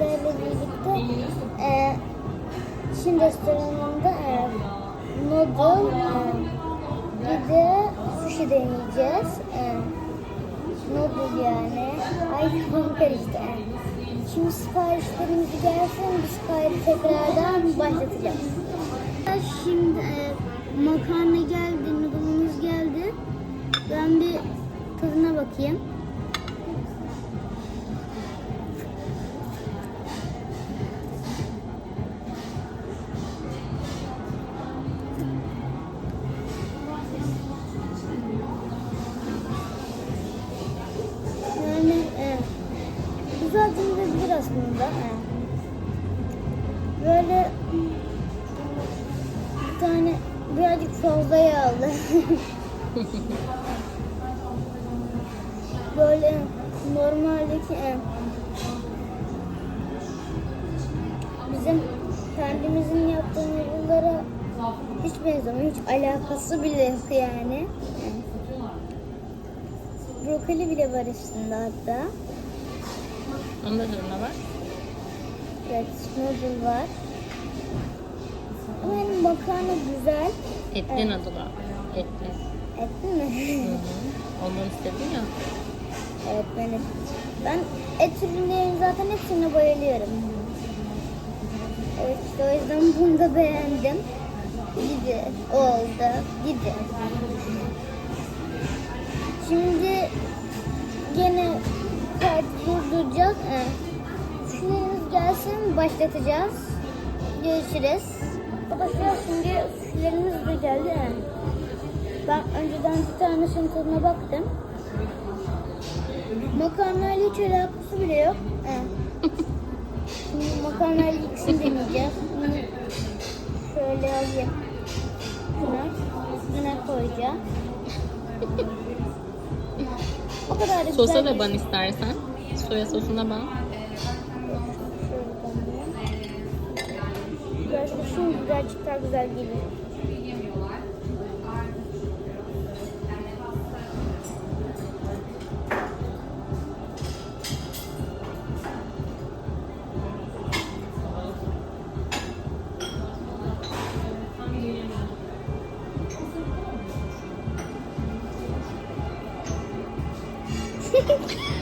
sizlerle birlikte e, Çin restoranında e, noodle e, bir de sushi deneyeceğiz. E, noodle yani. Ay kafam karıştı. Şimdi siparişlerimiz gelsin biz kaydı tekrardan başlatacağız. Şimdi e, makarna geldi, noodle'ımız geldi. Ben bir tadına bakayım. Aslında. Böyle bir tane birazcık fazla yağlı. Böyle normaldeki e, bizim kendimizin yaptığımız yıllara hiç benzemiyor. Hiç alakası bile yok yani. Brokoli bile var üstünde hatta. Onun da tadına bak. Evet, noodle var. Ama yani makarna güzel. Etli Evet. noodle. Etli. Etli Hı mi? hı. Ondan istedin ya. evet benim. Ben et ürünlerinin zaten hepsine bayılıyorum. Evet işte o yüzden bunu da beğendim. Gidi oldu. Gidi. Şimdi gene kart durduracağız. Evet. Gelsin başlatacağız. Görüşürüz. Arkadaşlar şimdi suşilerimiz de geldi. Ben önceden bir tanesinin tadına baktım. Makarnayla hiç alakası bile yok. Evet. Şimdi makarnayla ikisini deneyeceğiz. Şöyle alayım. Şuna, üstüne koyacağım. o kadar da Sosa da ban istersen. Soya sosuna ban. Birazcık daha güzel geliyor.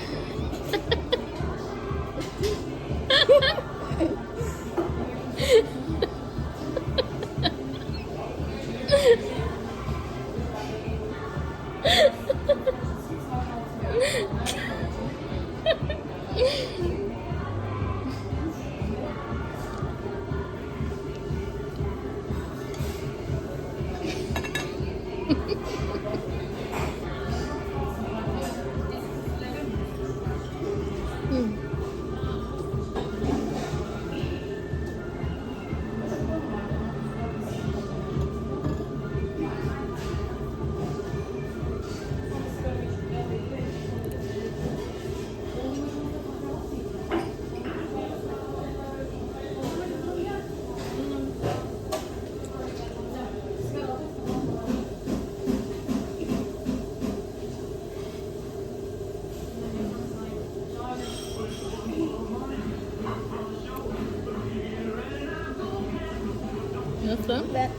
Nasıl? Ben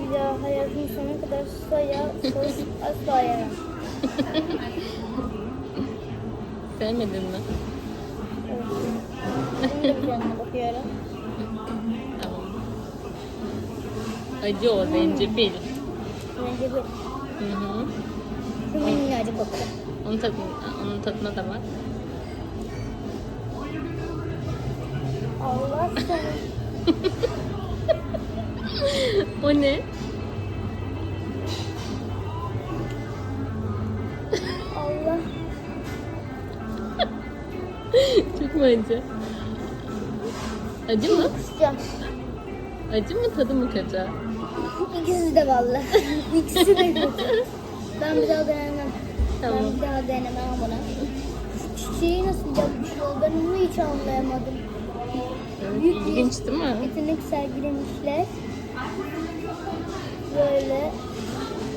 bir daha hayatımın sonuna kadar soya sos asla yemem. Sevmedin mi? Şimdi bir canına bakıyorum. Tamam. Acı o, zencefil. Önce bir Hı hı. şu minnacık bakalım. Onun tadına, onun tadına da bak. Allah sana. O ne? Allah. Çok mu acı? Acı mı? Acı mı tadı mı kötü? İkisi de vallahi. İkisi de kötü. Ben bir daha denemem. Tamam. Ben bir daha denemem bunu. Şu çiçeği nasıl yapmışlar? Ben onu hiç anlayamadım. Evet, ilginç değil mi? yetenek sergilemişler. Böyle.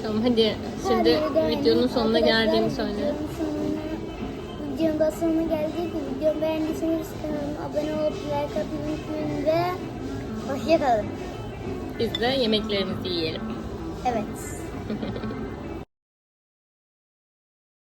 Tamam hadi şimdi aynı. videonun sonuna geldiğini söyle. Videonun da sonuna geldik. Videomu beğendiyseniz kanalıma abone olup like atmayı unutmayın ve hoşçakalın. biz de yemeklerimizi yiyelim. Evet.